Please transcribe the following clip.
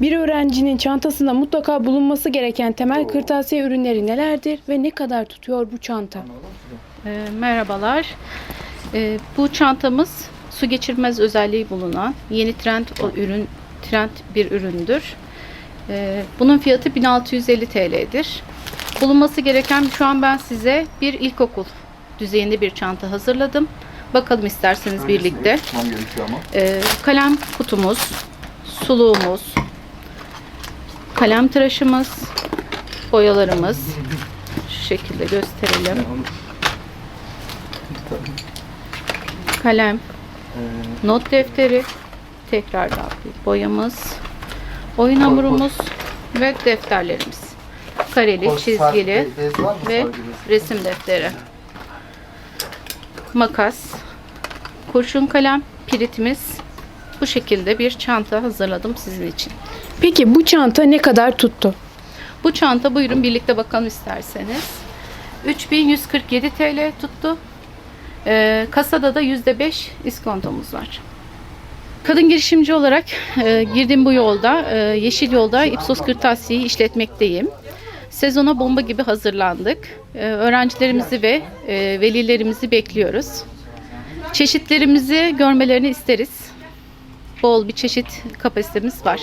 Bir öğrencinin çantasında mutlaka bulunması gereken temel kırtasiye ürünleri nelerdir ve ne kadar tutuyor bu çanta? E, merhabalar. E, bu çantamız su geçirmez özelliği bulunan yeni trend o ürün trend bir üründür. E, bunun fiyatı 1650 TL'dir. Bulunması gereken şu an ben size bir ilkokul düzeyinde bir çanta hazırladım. Bakalım isterseniz birlikte. Tutmam gerekiyor ama. E, kalem kutumuz, suluğumuz, kalem tıraşımız, boyalarımız. Şu şekilde gösterelim. Kalem, Ee, not defteri, tekrardan bir boyamız, oyun hamurumuz ve defterlerimiz. Kareli, çizgili ve resim defteri. Makas, kurşun kalem, piritimiz. Bu şekilde bir çanta hazırladım sizin için. Peki bu çanta ne kadar tuttu? Bu çanta buyurun birlikte bakalım isterseniz. 3147 TL tuttu. Ee, kasada da %5 iskontomuz var. Kadın girişimci olarak e, girdiğim bu yolda, e, Yeşil Yolda Ipsos Kırtasiye'yi işletmekteyim. Sezona bomba gibi hazırlandık. E, öğrencilerimizi ve e, velilerimizi bekliyoruz. Çeşitlerimizi görmelerini isteriz. Bol bir çeşit kapasitemiz var.